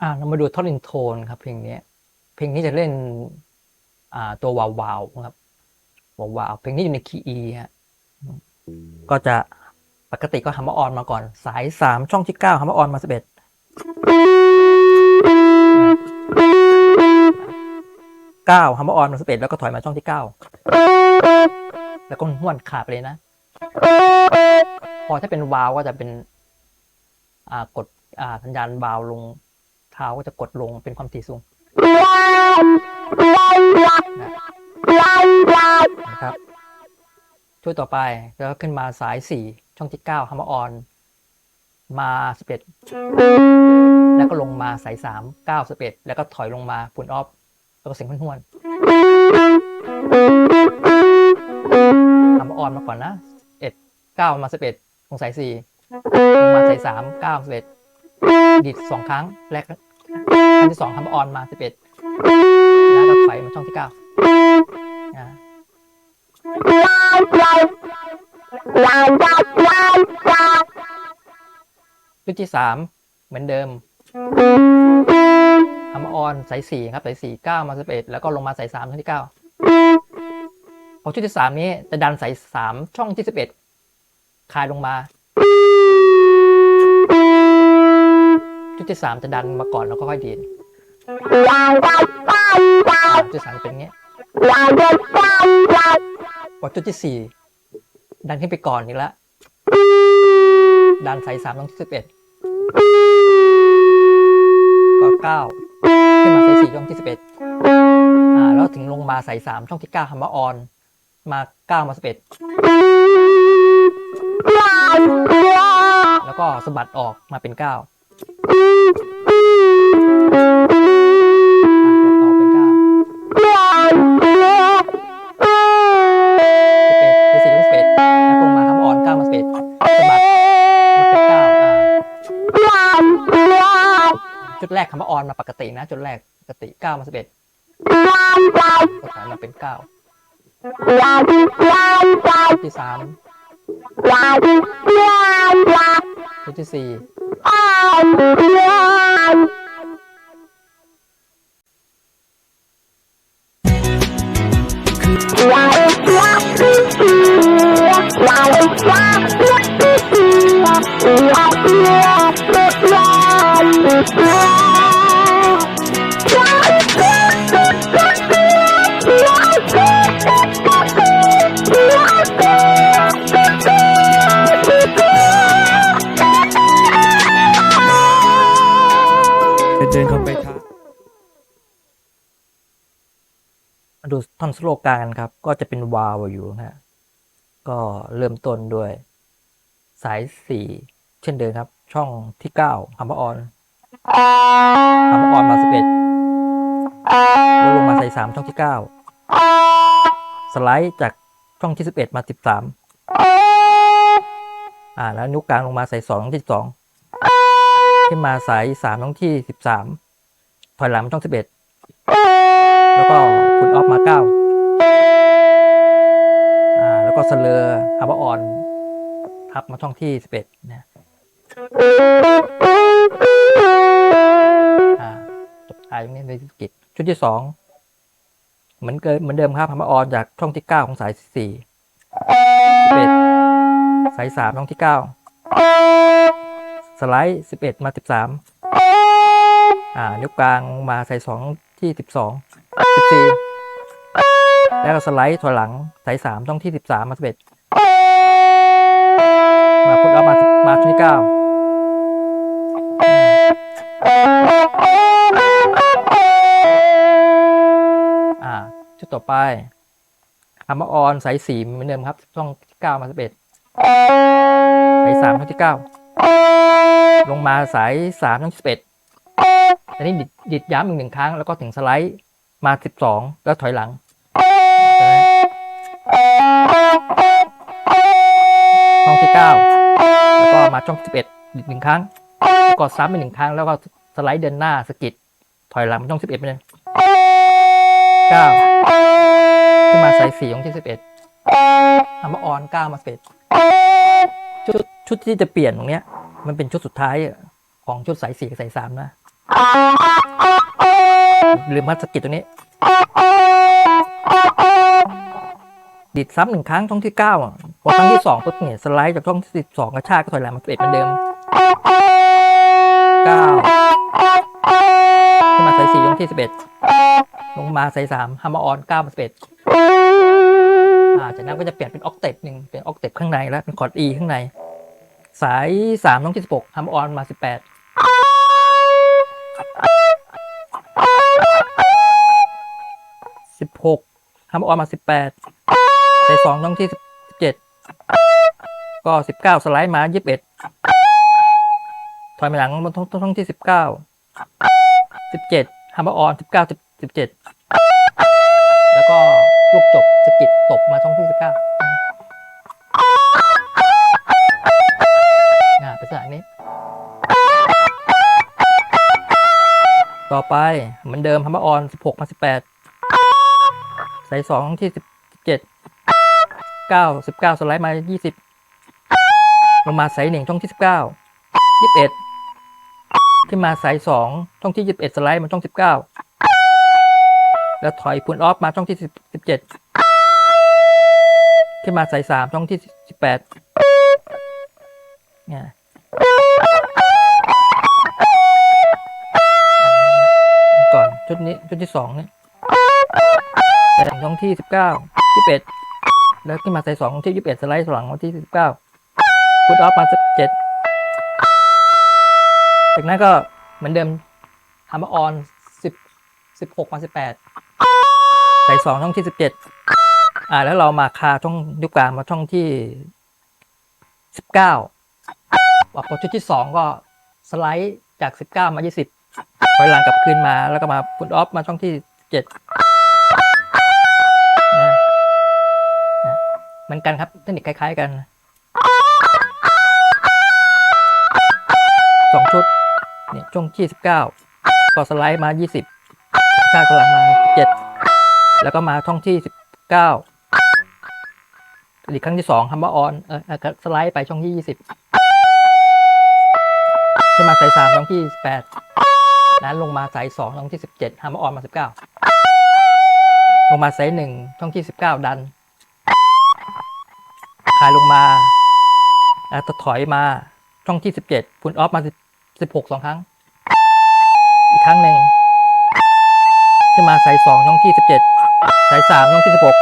อ่าเรามาดูท่อนอินโทนครับเพลงนี้ เพลงนี้จะเล่นอ่าตัววาวๆนะครับวาวๆเพลงนี้อยู่ในคีย์ E ฮะก็จะปกติก็ฮัมเมอร์ออนมาก่อน สายสามช่องที่เก้าฮัมเมอร์ออนมาสิบเอ็ด เก้าฮัมเมอร์ออนสิบเอ็ดแล้วก็ถอยมาช่องที่เก้าแล้วก็ห้วนขาดไปเลยนะ พอถ้าเป็นวาวก็จะเป็น อ่ากดอ่าสัญญาณวาวลงเท้าก็จะกดลงเป็นความถี่สูงนะครับช่วยต่อไปแล้วขึ้นมาสายสี่ช่องที่เก้าฮัมเมอร์ออนมาสิบเอ็ดแล้วก็ลงมาสายสามเก้าสิบเอ็ดแล้วก็ถอยลงมาปุ่นออฟ แล้วก็เสียงห้วนๆฮัมเมอออนมาก่อนนะเอ็ดเก้ามาสิบเอ็ดลงสายสี่ลงมาสายสามเก้าสิบเอ็ดดีดสองครั้งแรกครั้งที่สองฮัมเมออนมาสิบเอ็ดแล้วก็ถอยมาช่องที่เก้าอ่าชุดที่สามเหมือนเดิม ฮัมออนสายสี่ครับสายสี่เก้ามาสิบเอ็ดแล้วก็ลงมาสายสามช่องที่เก้าพอชุดที่สามนี้จะดันสายสามช่องที่สิบเอ็ดคลายลงมา ชุดที่สามจะดันมาก่อนแล้วก็ค่อยดีดชุดที่สามเป็นอย่างนี้พอชุดที่สี่ดันขึ้นไปก่อนอีกแล้วดันสายสามลงที่สิบเอ็ดก็เก้า 4 ช่องที่ 11อ่าแล้วถึงลงมาใส่ 3 ช่องที่ 9คำว่าออน มา 9 มา 11 แล้วก็สะบัดออกมาเป็น 9 จุดแรกคำว่าออนมาปกตินะจุดแรกปกติเก้ามาสิบเอ็ดก็ถอยมาเป็นเก้าจุดที่สามจุดที่สี่ เดินเข้าไปครับมาดูท่อนสโลกลางกันครับ ก็จะเป็นวาวอยู่นะฮะก็เริ่มต้นด้วย สายสี่เช่นเดิมครับ ช่องที่เก้าฮัมเมออนฮัมเมออนมาสิบเอ็ดแล้วลงมาใส่สามช่องที่เก้าสไลด์จากช่องที่สิบเอ็ดมาสิบสามอ่าแล้วนิ้วกลางลงมาใส่สองช่องที่สอง ขึ้นมาสายสามช่องที่สิบสามถอยหลังมาช่องสิบเอ็ดแล้วก็พุทออฟมาเก้าอ่าแล้วก็สเลอร์ฮัมเมอร์ออนทับมาช่องที่สิบเอ็ดนะอ่าจบท้ายตรงนี้ในกิจชุดที่สองเหมือนเกินเหมือนเดิมครับฮัมเมอร์ออนจากช่องที่เก้าของสายสี่เป็ดสายสามช่องที่เก้า สไลด์สิบเอ็ดมาสิบสามอ่า นิ้วกลางมาใส่สองที่สิบสองสิบสี่แล้วก็สไลด์ถอยหลังสายสามช่องที่สิบสามมาสิบเอ็ดมาพุทเอามามาช่องที่เก้าอ่าชุดต่อไปฮัมเมออนสายสี่เหมือนเดิมครับช่องที่เก้ามาสิบเอ็ดสายสามช่องที่เก้า ลงมาสายสามช่องที่สิบเอ็ดอันนี้ดิดดิดย้ำอีกหนึ่งครั้งแล้วก็ถึงสไลด์มาสิบสองแล้วถอยหลัง ช่องที่เก้าแล้วก็มาช่องสิบเอ็ดดิดหนึ่งครั้งแล้วก็ซ้ำอีกหนึ่งครั้งแล้วก็สไลด์เดินหน้าสกิดถอยหลังมาช่องสิบเอ็ดไปเลยเก้าขึ้นมาสายสี่ช่องที่สิบเอ็ดฮัมเมอร์ออนเก้ามาสิบเอ็ด ชุดชุดที่จะเปลี่ยนตรงเนี้ย มันเป็นชุดสุดท้ายของชุดสายสี่สายสามนะลืมมัดสะกิดตัวนี้ดิดซ้ำหนึ่งครั้งช่องที่เก้าพอครั้งที่สองปุ๊บเนี่ยสไลด์จากช่องที่สิบสองกระชากก็ถอยหลังมาสิบเอ็ดเหมือนเดิมเก้าขึ้นมาสายสี่ช่องที่สิบเอ็ดลงมาสายสามฮัมเมอ่ออนเก้ามาสิบเอ็ด อ่าจากนั้นก็จะเปลี่ยนเป็นออกเทปหนึ่งเป็นออกเทปข้างในแล้วเป็นคอร์ด E ข้างใน สายสามช่องที่สิบหกฮัมอร์อนมาสิบแปดสิบหกฮัมอร์อนมาสิบแปดใส่สองช่องที่สิบเจ็ดก็สิบเก้าสไลด์มายี่สิบเอ็ดถอยมาหลังบนช่องช่องที่สิบเก้าสิบเจ็ดฮัมบอร์ออนสิบเก้าสิบสิบเจ็ดแล้วก็ลูกจบสกิด ตบมาช่องที่สิบเก้าอ่าเป็นสายนี้ ต่อไปเหมือนเดิมฮัมเบอร์ออนสิบหกมาสิบแปดใส่สองช่องที่สิบเจ็ดเก้าสิบเก้าสไลด์มายี่สิบลงมาสายหนึ่งช่องที่สิบเก้ายี่สิบเอ็ดขึ้นมาสายสองช่องที่ยี่สิบเอ็ดสไลด์มาช่องสิบเก้าแล้วถอยพุนออฟมาช่องที่สิบเจ็ด ขึ้นมาใสายสามช่องที่สิบแปดเนี่ยก่อนชุดนี้ชุดที่สองเนี่ยแต่ช่องที่สิบเก้ายี่สิบเอ็ดแล้วขึ้นมาใส่สองที่ยี่สิบเอ็ดสไลด์หลังวันที่สิบเก้าพุทออฟมาสิบเจ็ดจากนั้นก็เหมือนเดิมฮัมเมอร์ออนสิบสิบหกมาสิบแปดใส่สองช่องที่สิบเจ็ด อ่า แล้วเรามาคาช่องยุคกลางมาช่องที่สิบเก้าพอชุดที่สองก็สไลด์จากสิบเก้ามายี่สิบถอยหลังกลับคืนมา แล้วก็มาพุทออฟมาช่องที่เจ็ดนะเหมือนกันครับเทคนิคคล้าย ๆ กันสองชุดเนี่ยช่วงที่สิบเก้าก็สไลด์มายี่สิบก้ากำลังมาเจ็ดแล้วก็มาช่องที่สิบเก้า อีกครั้งที่สองฮัมเบอออนเออสไลด์ไปช่องที่ยี่สิบขึ้นมาสายสามช่องที่สิบแปดนั้นลงมาสายสองช่องที่สิบเจ็ดฮัมเบออนมาสิบเก้าลงมาสายหนึ่งช่องที่สิบเก้าดันคลายลงมาแล้วถอยมาช่องที่สิบเจ็ดพุนออฟมาสิบหกสองครั้ง อีกครั้งหนึ่งขึ้นมาสายสองช่องที่สิบเจ็ดสายสามช่องที่สิบหก